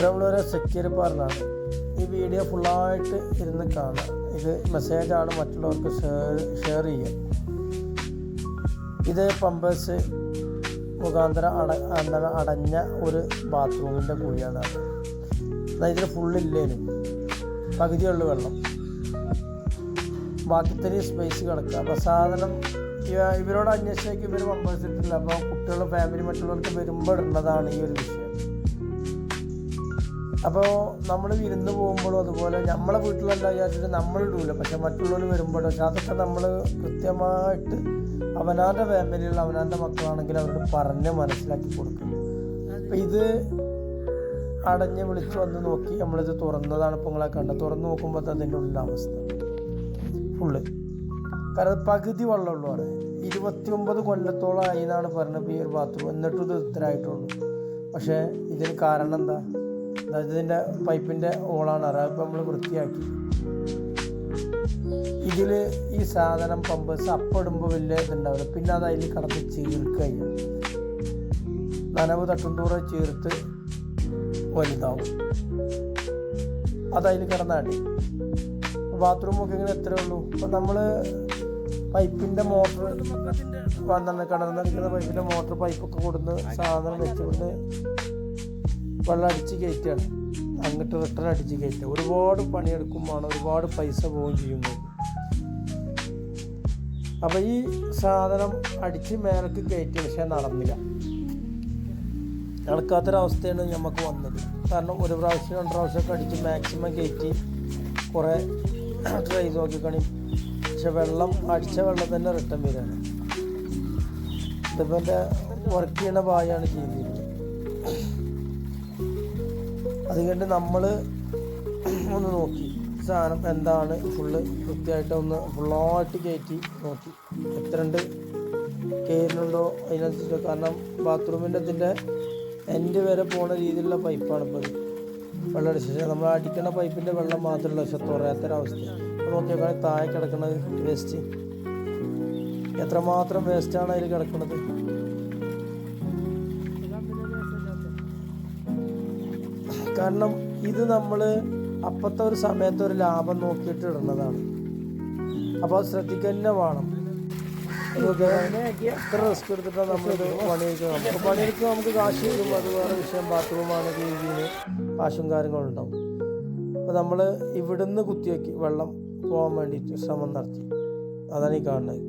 കുട്ടമ്പളൂരെ secure പറഞ്ഞാണ് ഈ video ഫുള്ളായിട്ട് ഇരുന്ന് കാണുക. ഇത് മെസ്സേജാണ് മറ്റുള്ളവർക്ക് ഷെയർ ചെയ്യുക. ഇത് പമ്പേഴ്സ് മുഖാന്തരം അട എന്താണ് അടഞ്ഞ ഒരു ബാത്റൂമിന്റെ കുഴിയാണ് അത്. എന്നാൽ ഇതിൽ ഫുള്ളില്ലേനും പകുതിയുള്ള വെള്ളം. ബാക്കി തന്നെ സ്പേസ് കിടക്കുക. അപ്പോൾ സാധനം ഇവരോട് അന്വേഷിച്ചേക്ക് ഇവർ പമ്പേഴ്സ് ഇട്ടില്ല അപ്പോൾ കുട്ടികളും ഫാമിലി മറ്റുള്ളവർക്ക് വരുമ്പോൾ ഇടുന്നതാണ് ഈ ഒരു വിഷയം. അപ്പോൾ നമ്മൾ വിരുന്ന് പോകുമ്പോഴും അതുപോലെ നമ്മളെ വീട്ടിലല്ല വിചാരിച്ചിട്ട് നമ്മൾ ഇടൂല. പക്ഷെ മറ്റുള്ളവർ വരുമ്പോഴും പക്ഷെ അതൊക്കെ നമ്മൾ കൃത്യമായിട്ട് അവനാന്റെ ഫാമിലിയുള്ള അവനാന്റെ മക്കളാണെങ്കിൽ അവരോട് പറഞ്ഞ് മനസ്സിലാക്കി കൊടുക്കും അപ്പം ഇത് അടഞ്ഞ് വിളിച്ച് വന്ന് നോക്കി നമ്മളിത് തുറന്നതാണ് ഇപ്പോൾ നിങ്ങളെ കണ്ടത്. തുറന്ന് നോക്കുമ്പോൾ അതിന്റെ ഉള്ള അവസ്ഥ. ഫുള്ള് കാരണം പകുതി വെള്ളമുള്ളൂ അവിടെ. ഇരുപത്തി ഒമ്പത് കൊല്ലത്തോളം ആയി എന്നാണ് പറഞ്ഞത് ഈ ഒരു ബാത്റൂം എന്നിട്ടും ഇത് ഇത്രയായിട്ടുള്ളൂ. പക്ഷേ ഇതിന് കാരണം എന്താ? ഇതിന്റെ പൈപ്പിന്റെ ഓളാണ്. അറിയാം ഇപ്പം നമ്മൾ വൃത്തിയാക്കി. ഇതിൽ ഈ സാധനം പമ്പ് സപ്പടുമ്പോൾ വലിയ ഇതുണ്ടാവില്ല. പിന്നെ അത് അതിൽ കടന്ന് ചീർക്കുക നനവ് തട്ടുണ്ടൂറ ചീർത്ത് വലുതാവും. അതതിൽ കിടന്നാടി ബാത്റൂമൊക്കെ ഇങ്ങനെ എത്രയേ ഉള്ളൂ? അപ്പം നമ്മൾ പൈപ്പിന്റെ മോട്ടർ കിടന്നിരിക്കുന്ന പൈപ്പിന്റെ മോട്ടർ പൈപ്പൊക്കെ കൊടുന്ന് സാധനം വെച്ചുകൊണ്ട് വെള്ളം അടിച്ച് കയറ്റുകയാണ്. അങ്ങോട്ട് റിട്ടേൺ അടിച്ച് കയറ്റുക. ഒരുപാട് പണിയെടുക്കുമ്പോൾ ഒരുപാട് പൈസ പോവുകയും ചെയ്യുന്നു അപ്പോൾ ഈ സാധനം അടിച്ച് മേലക്ക് കയറ്റി പക്ഷേ നടന്നില്ല. നടക്കാത്തൊരവസ്ഥയാണ് നമുക്ക് വന്നത്. കാരണം ഒരു പ്രാവശ്യം രണ്ട് പ്രാവശ്യമൊക്കെ അടിച്ച് മാക്സിമം കയറ്റി കുറേ ട്രൈ നോക്കിക്കണി. പക്ഷെ വെള്ളം അടിച്ച വെള്ളം തന്നെ റിട്ടേൺ വരികയാണ്. ഇതിപ്പോൾ എന്റെ വർക്ക് ചെയ്യുന്ന ഭാഗമാണ് ചെയ്തിരുന്നത് അതുകൊണ്ട് നമ്മൾ ഒന്ന് നോക്കി. സാധനം എന്താണ്? ഫുള്ള് കൃത്യമായിട്ട് ഒന്ന് ഫുള്ളായിട്ട് കയറ്റി നോക്കി. എത്ര ഉണ്ട്? കയറുന്നുണ്ടോ അതിനനുസരിച്ച് കാരണം ബാത്റൂമിന്റെ ഇതിന്റെ എൻഡ് വരെ പോണ രീതിയിലുള്ള പൈപ്പാണ് ഇപ്പോൾ വെള്ളം അടിച്ച നമ്മൾ അടിക്കുന്ന പൈപ്പിന്റെ വെള്ളം മാത്രമല്ല പക്ഷെ തുറയാത്തൊരവസ്ഥ നോക്കിയാൽ താഴെ കിടക്കുന്നത് വേസ്റ്റ് എത്രമാത്രം വേസ്റ്റാണ് അതിൽ കിടക്കുന്നത് കാരണം ഇത് നമ്മൾ അപ്പത്തെ ഒരു സമയത്ത് ഒരു ലാഭം നോക്കിയിട്ട് ഇടുന്നതാണ്. അപ്പോൾ തന്നെ വേണം. എത്ര റിസ്ക് എടുത്തിട്ടാണ് നമ്മളിത് പണിയെടുക്കുക? നമുക്ക് പണിയെടുക്കുക നമുക്ക് കാശ് വരും അത് വേറെ വിഷയം. ബാത്റൂമാണ് രീതിയിൽ കാശും കാര്യങ്ങളും ഉണ്ടാവും. അപ്പോൾ നമ്മൾ ഇവിടുന്ന് കുത്തിവെക്കി വെള്ളം പോകാൻ വേണ്ടിട്ട് ശ്രമം നടത്തി. അതാണ് ഈ കാണുന്നത്.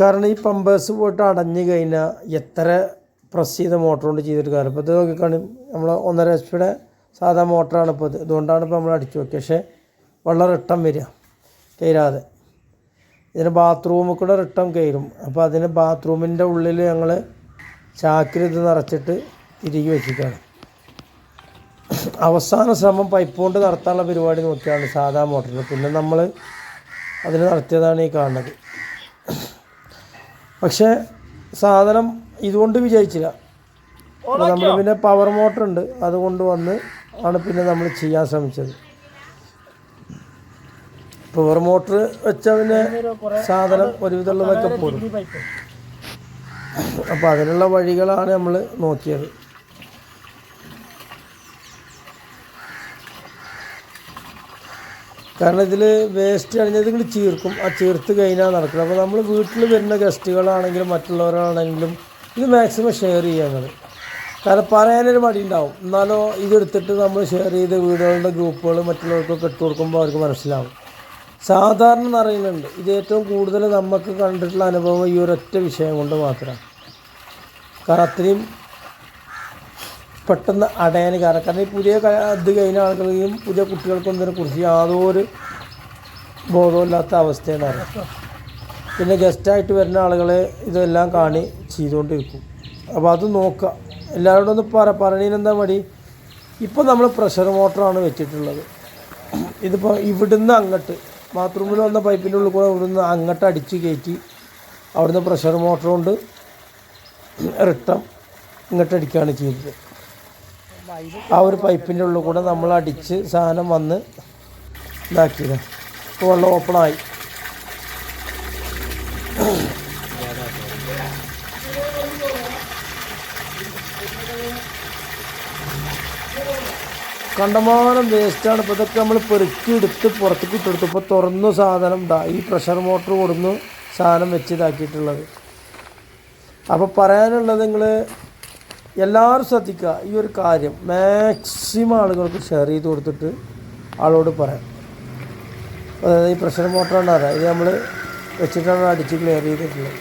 കാരണം ഈ പമ്പേഴ്സ് പോയിട്ട് അടഞ്ഞു കഴിഞ്ഞാൽ എത്ര പ്രസ് ചെയ്ത മോട്ടർ കൊണ്ട് ചെയ്തിട്ട് കാര്യം. ഇപ്പോൾ ഇത് നോക്കിക്കാണും നമ്മൾ ഒന്നര എച്ച് പിയുടെ സാധാ മോട്ടറാണ് ഇപ്പോൾ ഇത്. ഇതുകൊണ്ടാണ് ഇപ്പോൾ നമ്മൾ അടിച്ചു നോക്കിയത് പക്ഷേ വെള്ളം റിട്ടം വരിക കയറാതെ. ഇതിന് ബാത്റൂമിൽ കൂടെ റിട്ടം കയറും. അപ്പോൾ അതിന് ബാത്റൂമിന്റെ ഉള്ളിൽ ഞങ്ങൾ ചാക്കിൽ ഇത് നിറച്ചിട്ട് തിരികെ വെച്ചിട്ടാണ് അവസാന ശ്രമം പൈപ്പ് കൊണ്ട് നടത്താനുള്ള പരിപാടി നോക്കിയാണ് സാധാ മോട്ടറിൽ പിന്നെ നമ്മൾ അതിന് നടത്തിയതാണ് ഈ കാണുന്നത്. പക്ഷേ സാധനം ഇതുകൊണ്ട് വിജയിച്ചില്ല. നമ്മൾ പിന്നെ പവർ മോട്ടർ ഉണ്ട്. അതുകൊണ്ട് വന്ന് ആണ് പിന്നെ നമ്മൾ ചെയ്യാൻ ശ്രമിച്ചത്. പവർ മോട്ടർ വെച്ചാൽ പിന്നെ സാധനം ഒരുവിധമുള്ളതൊക്കെ പോരും. അപ്പോൾ അതിനുള്ള വഴികളാണ് നമ്മൾ നോക്കിയത്. കാരണം ഇതിൽ വേസ്റ്റ് അണിഞ്ഞത് ഇങ്ങോട്ട് ചീർക്കും. ആ ചീർത്ത് കഴിഞ്ഞാൽ നടക്കുന്നത് അപ്പോൾ നമ്മൾ വീട്ടിൽ വരുന്ന ഗസ്റ്റുകളാണെങ്കിലും മറ്റുള്ളവരാണെങ്കിലും ഇത് മാക്സിമം ഷെയർ ചെയ്യുക കാരണം പറയാനൊരു മടി ഉണ്ടാവും എന്നാലോ ഇതെടുത്തിട്ട് നമ്മൾ ഷെയർ ചെയ്ത് വീടുകളുടെ ഗ്രൂപ്പുകൾ മറ്റുള്ളവർക്കൊക്കെ ഇട്ട് കൊടുക്കുമ്പോൾ അവർക്ക് മനസ്സിലാവും. സാധാരണ അറിയുന്നുണ്ട് ഇത് ഏറ്റവും കൂടുതൽ നമുക്ക് കണ്ടിട്ടുള്ള അനുഭവം ഈ ഒരൊറ്റ വിഷയം കൊണ്ട് മാത്രമാണ്. കാരണം അത്രയും പെട്ടെന്ന് അടയാൻ കാരണം. കാരണം ഈ പുതിയ ഇത് കഴിഞ്ഞ ആളുകളെയും പുതിയ കുട്ടികൾക്കും ഇതിനെക്കുറിച്ച് യാതൊരു ബോധമില്ലാത്ത അവസ്ഥയാണ്. അറിയാം പിന്നെ ഗസ്റ്റായിട്ട് വരുന്ന ആളുകളെ ഇതെല്ലാം കാണി ചെയ്തുകൊണ്ടിരിക്കും. അപ്പോൾ അത് നോക്കുക. എല്ലാവരോടും ഒന്ന് പറ പറഞ്ഞതിനെന്താ മടി? ഇപ്പോൾ നമ്മൾ പ്രഷർ മോട്ടറാണ് വെച്ചിട്ടുള്ളത്. ഇതിപ്പോൾ ഇവിടുന്ന് അങ്ങോട്ട് ബാത്റൂമിൽ വന്ന പൈപ്പിന്റെ ഉള്ളിൽ കൂടെ ഇവിടുന്ന് അങ്ങോട്ട് അടിച്ച് കയറ്റി അവിടുന്ന് പ്രഷർ മോട്ടർ കൊണ്ട് റിട്ടം ഇങ്ങോട്ട് അടിക്കുകയാണ് ചെയ്തത്. ആ ഒരു പൈപ്പിന്റെ ഉള്ളിൽ കൂടെ നമ്മൾ അടിച്ച് സാധനം വന്ന് ഇതാക്കിയത്. ഇപ്പോൾ വെള്ളം ഓപ്പണായി കണ്ടമാനം വേസ്റ്റാണ് ഇപ്പോൾ ഇതൊക്കെ നമ്മൾ പെറുക്കി എടുത്ത് പുറത്തേക്ക് ഇട്ടെടുത്തു ഇപ്പോൾ തുറന്നു സാധനം ഇതാ ഈ പ്രഷർ മോട്ടർ കൊടുന്ന് സാധനം വെച്ച് ഇതാക്കിയിട്ടുള്ളത്. അപ്പോൾ പറയാനുള്ളത് നിങ്ങൾ എല്ലാവരും ശ്രദ്ധിക്കുക ഈ ഒരു കാര്യം മാക്സിമം ആളുകൾക്ക് ഷെയർ ചെയ്ത് കൊടുത്തിട്ട് ആളോട് പറയാം. അതായത് ഈ പ്രഷർ മോട്ടറാണ് അറിയാം ഇത് നമ്മൾ വെച്ചിട്ടാണ് അടിച്ച് ക്ലിയർ ചെയ്തിട്ടുള്ളത്.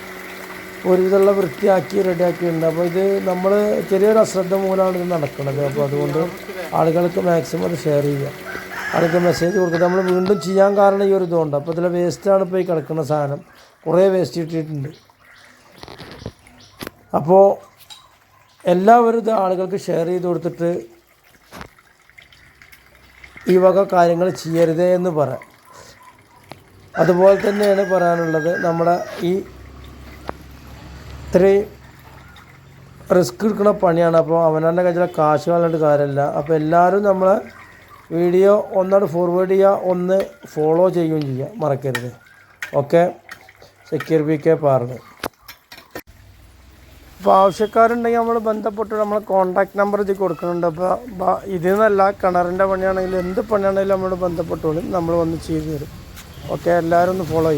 ഒരുവിധമുള്ള വൃത്തിയാക്കി റെഡിയാക്കിയിട്ടുണ്ട്. അപ്പോൾ ഇത് നമ്മൾ ചെറിയൊരു അശ്രദ്ധ മൂലമാണ് ഇത് നടക്കുന്നത്. അപ്പോൾ അതുകൊണ്ട് ആളുകൾക്ക് മാക്സിമം അത് ഷെയർ ചെയ്യുക. ആൾക്ക് മെസ്സേജ് കൊടുക്കുക. നമ്മൾ വീണ്ടും ചെയ്യാൻ കാരണം ഈ ഒരു ഇതുകൊണ്ട് അപ്പോൾ ഇതിലെ വേസ്റ്റാണ് ഇപ്പോൾ ഈ കിടക്കുന്ന സാധനം. കുറേ വേസ്റ്റ് ഇട്ടിട്ടുണ്ട്. അപ്പോൾ എല്ലാവരും ഇത് ആളുകൾക്ക് ഷെയർ ചെയ്ത് കൊടുത്തിട്ട് ഈ വക കാര്യങ്ങൾ ചെയ്യരുതേ എന്ന് പറയാം. അതുപോലെ തന്നെയാണ് പറയാനുള്ളത് നമ്മുടെ ഈ ഇത്രയും റിസ്ക് എടുക്കുന്ന പണിയാണ്. അപ്പോൾ അവനവന്റെ കയ്യിലെ കാശ് കളഞ്ഞിട്ട് കാര്യമില്ല. അപ്പോൾ എല്ലാവരും നമ്മളെ വീഡിയോ ഒന്നാണ് ഫോർവേഡ് ചെയ്യുക. ഒന്ന് ഫോളോ ചെയ്യുകയും ചെയ്യുക. മറക്കരുത്. ഓക്കെ സെക്യൂർ ബി കെ പാർന്ന് അപ്പോൾ ആവശ്യക്കാരുണ്ടെങ്കിൽ നമ്മൾ ബന്ധപ്പെട്ട് നമ്മളെ കോൺടാക്ട് നമ്പർ ഇതിൽ കൊടുക്കുന്നുണ്ട്. അപ്പോൾ ഇതിൽ നിന്നല്ല കിണറിന്റെ പണിയാണെങ്കിലും എന്ത് പണിയാണെങ്കിലും നമ്മൾ ബന്ധപ്പെട്ടോളും നമ്മൾ വന്ന് ചെയ്തു തരും. ഓക്കെ എല്ലാവരും ഒന്ന് ഫോളോ ചെയ്യും